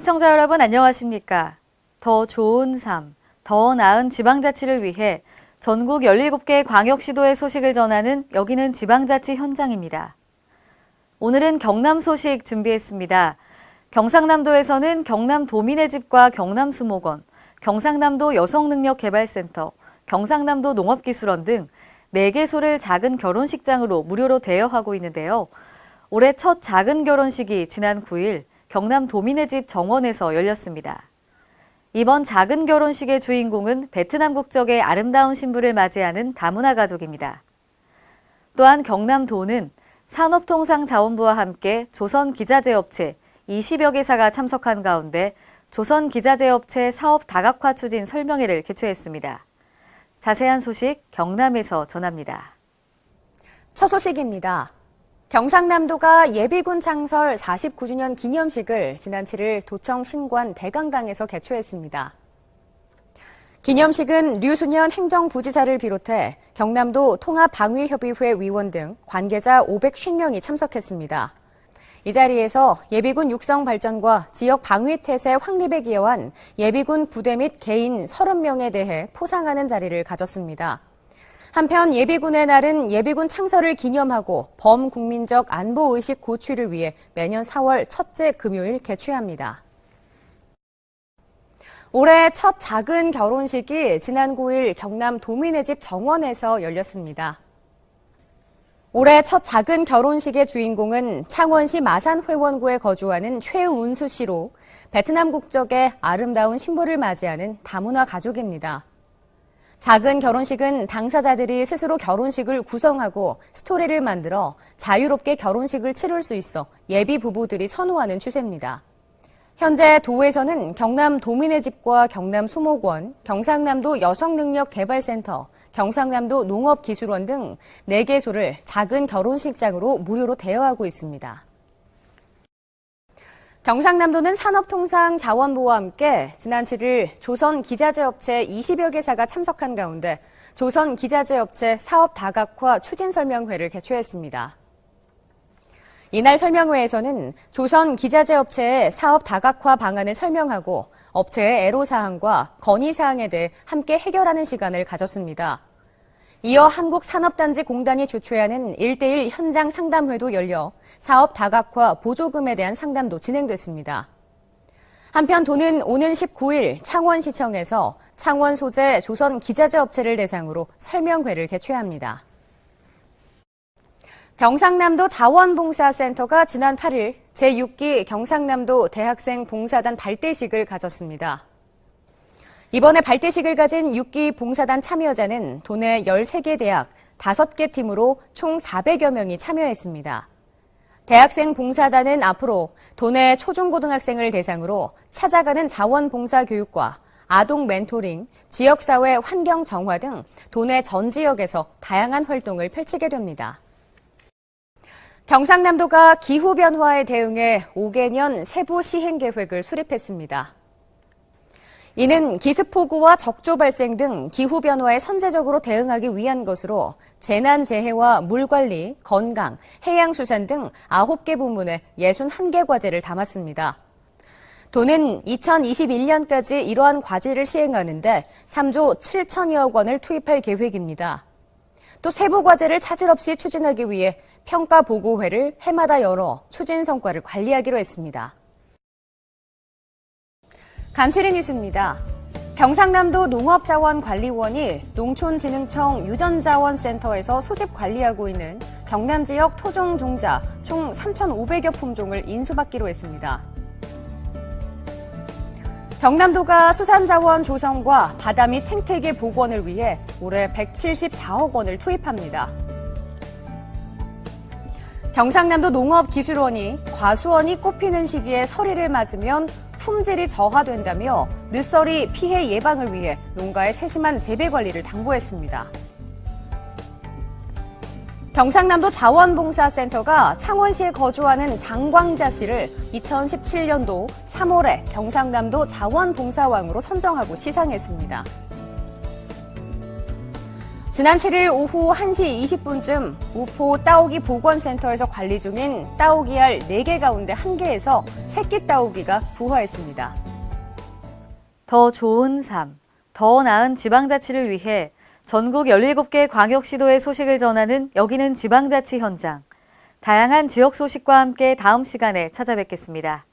시청자 여러분 안녕하십니까? 더 좋은 삶, 더 나은 지방자치를 위해 전국 17개 광역시도의 소식을 전하는 여기는 지방자치 현장입니다. 오늘은 경남 소식 준비했습니다. 경상남도에서는 경남 도민의 집과 경남 수목원, 경상남도 여성능력개발센터, 경상남도 농업기술원 등 4개소를 작은 결혼식장으로 무료로 대여하고 있는데요. 올해 첫 작은 결혼식이 지난 9일 경남 도민의 집 정원에서 열렸습니다. 이번 작은 결혼식의 주인공은 베트남 국적의 아름다운 신부를 맞이하는 다문화 가족입니다. 또한 경남도는 산업통상자원부와 함께 조선기자재업체 20여 개사가 참석한 가운데 조선기자재업체 사업 다각화 추진 설명회를 개최했습니다. 자세한 소식 경남에서 전합니다. 첫 소식입니다. 경상남도가 예비군 창설 49주년 기념식을 지난 7일 도청 신관 대강당에서 개최했습니다. 기념식은 류순현 행정부지사를 비롯해 경남도 통합방위협의회 위원 등 관계자 550명이 참석했습니다. 이 자리에서 예비군 육성 발전과 지역 방위 태세 확립에 기여한 예비군 부대 및 개인 30명에 대해 포상하는 자리를 가졌습니다. 한편 예비군의 날은 예비군 창설을 기념하고 범국민적 안보 의식 고취를 위해 매년 4월 첫째 금요일 개최합니다. 올해 첫 작은 결혼식이 지난 9일 경남 도민의 집 정원에서 열렸습니다. 올해 첫 작은 결혼식의 주인공은 창원시 마산회원구에 거주하는 최운수 씨로 베트남 국적의 아름다운 신부를 맞이하는 다문화 가족입니다. 작은 결혼식은 당사자들이 스스로 결혼식을 구성하고 스토리를 만들어 자유롭게 결혼식을 치룰 수 있어 예비 부부들이 선호하는 추세입니다. 현재 도에서는 경남 도민의 집과 경남 수목원, 경상남도 여성능력개발센터, 경상남도 농업기술원 등 4개소를 작은 결혼식장으로 무료로 대여하고 있습니다. 경상남도는 산업통상자원부와 함께 지난 7일 조선 기자재업체 20여 개사가 참석한 가운데 조선 기자재업체 사업 다각화 추진 설명회를 개최했습니다. 이날 설명회에서는 조선 기자재업체의 사업 다각화 방안을 설명하고 업체의 애로사항과 건의사항에 대해 함께 해결하는 시간을 가졌습니다. 이어 한국산업단지공단이 주최하는 1대1 현장 상담회도 열려 사업 다각화 보조금에 대한 상담도 진행됐습니다. 한편 도는 오는 19일 창원시청에서 창원 소재 조선 기자재 업체를 대상으로 설명회를 개최합니다. 경상남도 자원봉사센터가 지난 8일 제6기 경상남도 대학생 봉사단 발대식을 가졌습니다. 이번에 발대식을 가진 6기 봉사단 참여자는 도내 13개 대학 5개 팀으로 총 400여 명이 참여했습니다. 대학생 봉사단은 앞으로 도내 초중고등학생을 대상으로 찾아가는 자원봉사 교육과 아동 멘토링, 지역사회 환경 정화 등 도내 전 지역에서 다양한 활동을 펼치게 됩니다. 경상남도가 기후변화에 대응해 5개년 세부 시행 계획을 수립했습니다. 이는 기습폭우와 적조 발생 등 기후변화에 선제적으로 대응하기 위한 것으로 재난재해와 물관리, 건강, 해양수산 등 9개 부문의 61개 과제를 담았습니다. 도는 2021년까지 이러한 과제를 시행하는데 3조 7천여억 원을 투입할 계획입니다. 또 세부 과제를 차질 없이 추진하기 위해 평가 보고회를 해마다 열어 추진 성과를 관리하기로 했습니다. 간추린 뉴스입니다. 경상남도 농업자원관리원이 농촌진흥청 유전자원센터에서 수집 관리하고 있는 경남 지역 토종 종자 총 3,500여 품종을 인수받기로 했습니다. 경남도가 수산자원 조성과 바다 및 생태계 복원을 위해 올해 174억 원을 투입합니다. 경상남도 농업기술원이 과수원이 꽃피는 시기에 서리를 맞으면 품질이 저하된다며 늦서리 피해 예방을 위해 농가의 세심한 재배 관리를 당부했습니다. 경상남도 자원봉사센터가 창원시에 거주하는 장광자 씨를 2017년도 3월에 경상남도 자원봉사왕으로 선정하고 시상했습니다. 지난 7일 오후 1시 20분쯤 우포 따오기 보건센터에서 관리 중인 따오기 알 4개 가운데 1개에서 새끼 따오기가 부화했습니다. 더 좋은 삶, 더 나은 지방자치를 위해 전국 17개 광역시도의 소식을 전하는 여기는 지방자치 현장. 다양한 지역 소식과 함께 다음 시간에 찾아뵙겠습니다.